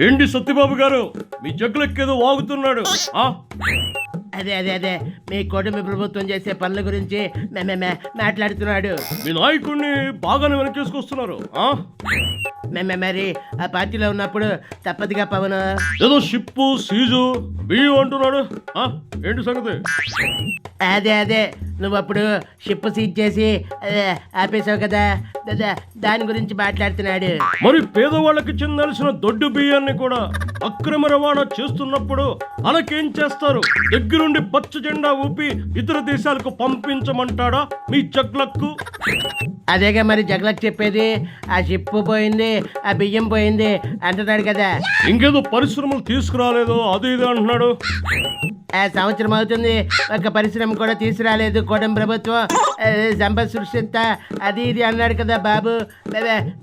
ఏంటి సత్యబాబు గారు? మీ జగ్గులెక్కేదో వాగుతున్నాడు. అదే అదే అదే. మీ కుటుంబ ప్రభుత్వం చేసే పనుల గురించి మాట్లాడుతున్నాడు. మీ నాయకుడిని బాగానే వెనకేసుకొస్తున్నారు. ఆ? మే- మే- మరి ఆ పార్టీలో ఉన్నప్పుడు తప్పదుగా పవన్. ఏదో షిప్పు సీజు బియ్యం అంటున్నాడు. ఏంటి సంగతి? అదే అదే. నువ్వు అప్పుడు షిప్ సీజ్ చేసి అదే, ఆపేసావు కదా. దాని గురించి మాట్లాడుతున్నాడు. మరి పేదవాళ్ళకి చెందాల్సిన దొడ్డు బియ్యాన్ని కూడా అక్రమ రవాణా చేస్తున్నప్పుడు అలాకేం చేస్తారు? దగ్గరుండి పచ్చ జెండా ఊపి ఇతర దేశాలకు పంపించమంటాడా మీ జగ్లక్కు? అదేగా మరి జగలకు చెప్పేది. ఆ షిప్ పోయింది ఆ బియ్యం పోయింది అంటున్నాడు కదా. ఇంకేదో పరిశ్రమలు తీసుకురాలేదో అది ఇది అంటున్నాడు. సంవత్సరం అవుతుంది. ఒక పరిశ్రమ కూడా తీసుకురాలేదు కూటం ప్రభుత్వం. ఆ, సంపద అది ఇది అన్నాడు కదా బాబు.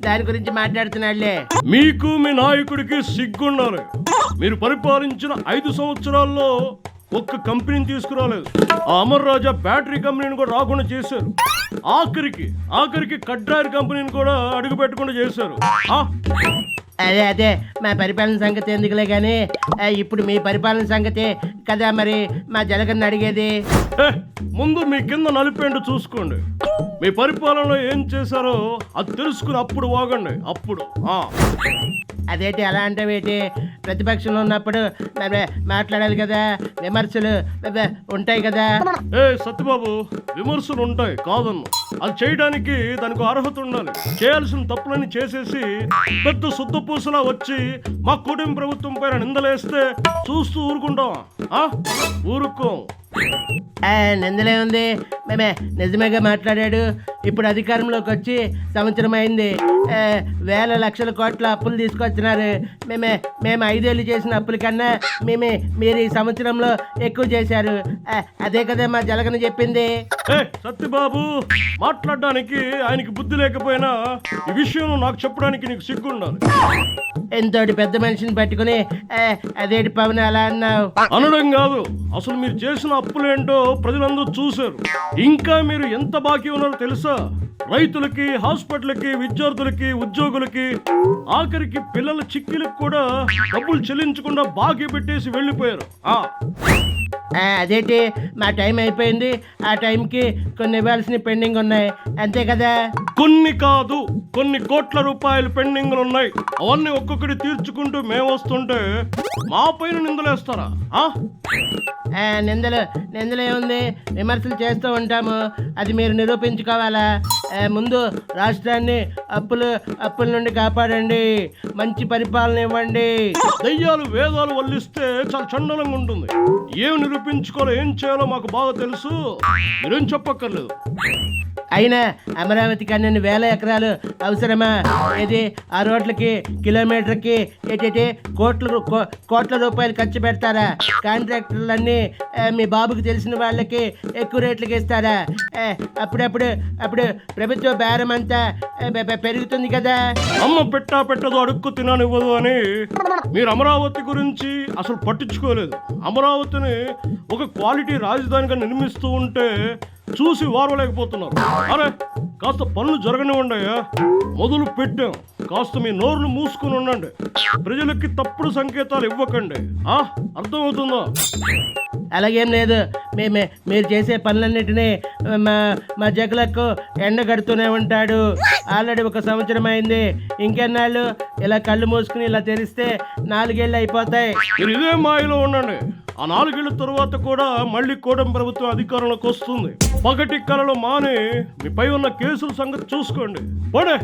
దాని గురించి మాట్లాడుతున్నాడులే. మీకు మీ నాయకుడికి సిగ్గున్నారు మీరు పరిపాలించిన ఐదు సంవత్సరాల్లో ఒక్క కంపెనీని తీసుకురాలేదు. ఆ అమర్ రాజా బ్యాటరీ కంపెనీని కూడా రాకుండా చేశారు. ఆఖరికి ఆఖరికి కడ్రాయర్ కంపెనీని కూడా అడుగు పెట్టకుండా చేశారు. ఆ? అదే అదే. మా పరిపాలన సంగతి ఎందుకులే కానీ ఇప్పుడు మీ పరిపాలన సంగతి కదా మరి? మా జలగన్న అడిగేది. ముందు మీ కింద నలిపేండు చూసుకోండి. మీ పరిపాలనలో ఏం చేశారో అది తెలుసుకుని అప్పుడు వాగండి. అప్పుడు ఆ. అదేంటి అలా అంటావేటి ప్రతిపక్షంలో ఉన్నప్పుడు మాట్లాడాలి కదా. విమర్శలు ఉంటాయి కదా. ఏ సత్యబాబు విమర్శలు ఉంటాయి కాదన్ను. అది చేయడానికి దానికి అర్హత ఉండాలి. చేయాల్సిన తప్పులని చేసేసి పెద్ద శుద్ధపూసలా వచ్చి మా కూటమి ప్రభుత్వం పైన నిందలేస్తే చూస్తూ ఊరుకుంటాం. ఆ? ఊరుకోం. నిందలే ఉంది మేమే నిజమేగా మాట్లాడాడు. ఇప్పుడు అధికారంలోకి వచ్చి సంవత్సరం అయింది. వేల లక్షల కోట్ల అప్పులు తీసుకొచ్చినారు. మేమే మేము ఐదేళ్ళు చేసిన అప్పుల కన్నా మేమే మీరు ఈ సంవత్సరంలో ఎక్కువ చేశారు. అదే కదా మా జలగన చెప్పింది. సత్యబాబు మాట్లాడడానికి ఆయనకి బుద్ధి లేకపోయినా ఈ విషయం నాకు చెప్పడానికి నీకు సిగ్గుండాలి. ఎంతోటి పెద్ద మనిషిని పట్టుకుని అదేంటి పవన్ అలా అన్నావు? అనడం కాదు. అసలు మీరు చేసిన అప్పులేంటో ప్రజలందరూ చూశారు. ఇంకా మీరు ఎంత బాకీ ఉన్నారో తెలుసా? రైతులకి హాస్పిటల్కి విద్యార్థులకి ఉద్యోగులకి ఆఖరికి పిల్లల చిక్కిలకు కూడా డబ్బులు చెల్లించకుండా బాకీ పెట్టేసి వెళ్ళిపోయారు. అదేంటి? మా టైం అయిపోయింది. ఆ టైంకి కొన్ని ఇవ్వాల్సిన పెండింగ్ ఉన్నాయి. అంతే కదా? కొన్ని కాదు కొన్ని కోట్ల రూపాయలు పెండింగ్లు ఉన్నాయి. అవన్నీ ఒక్కొక్కటి తీర్చుకుంటూ మేము వస్తుంటే మా పైన నిందలేస్తారా? నిందలు నిందలు ఏముంది? విమర్శలు చేస్తూ ఉంటాము. అది మీరు నిరూపించుకోవాలా? ముందు రాష్ట్రాన్ని అప్పులు అప్పుల నుండి కాపాడండి. మంచి పరిపాలన ఇవ్వండి. దయ్యాలు వేదాలు వల్లిస్తే చాలా చండలంగా ఉంటుంది. ఏం నిరూపించుకోవాలో ఏం చేయాలో మాకు బాగా తెలుసు. మీరేం చెప్పక్కర్లేదు. అయినా అమరావతి కన్నా వేల ఎకరాలు అవసరమా? ఇది ఆ రోడ్లకి కిలోమీటర్కి ఏటేటి? కోట్ల కోట్ల రూపాయలు ఖర్చు పెడతారా? కాంట్రాక్టర్లన్నీ మీ బాబుకి తెలిసిన వాళ్ళకి ఎక్కువ రేట్లకి ఇస్తారా? అప్పుడప్పుడు అప్పుడు ప్రభుత్వ బేరం అంతా పెరుగుతుంది కదా. అమ్మ పెట్టా పెట్టదు అడుక్కు తిననివ్వదు అని మీరు అమరావతి గురించి అసలు పట్టించుకోలేదు. అమరావతిని ఒక క్వాలిటీ రాజధానిగా నిర్మిస్తూ ఉంటే చూసి వారవలేకపోతున్నారు. అరే కాస్త పనులు జరగనివ్వండియా మొదలు పెట్టాం. కాస్త మీ నోరును మూసుకుని ఉండండి. ప్రజలకి తప్పుడు సంకేతాలు ఇవ్వకండి. అర్థమవుతుందా? అలాగేం లేదు మే మే- మీరు చేసే పనులన్నిటినీ మా మా జగలకు ఎండగడుతూనే ఉంటాడు ఆల్రెడీ ఒక సంవత్సరం అయింది ఇంకెన్నాళ్ళు ఇలా కళ్ళు మూసుకుని ఇలా తెరిస్తే నాలుగేళ్ళు అయిపోతాయి మీరు ఇదే మాయలో ఉండండి ఆ నాలుగేళ్ళ తరువాత కూడా మళ్ళీ కూటమి ప్రభుత్వం అధికారంలోకి వస్తుంది పగటి కలలో మాని మీపై ఉన్న కేసుల సంగతి చూసుకోండి పోడే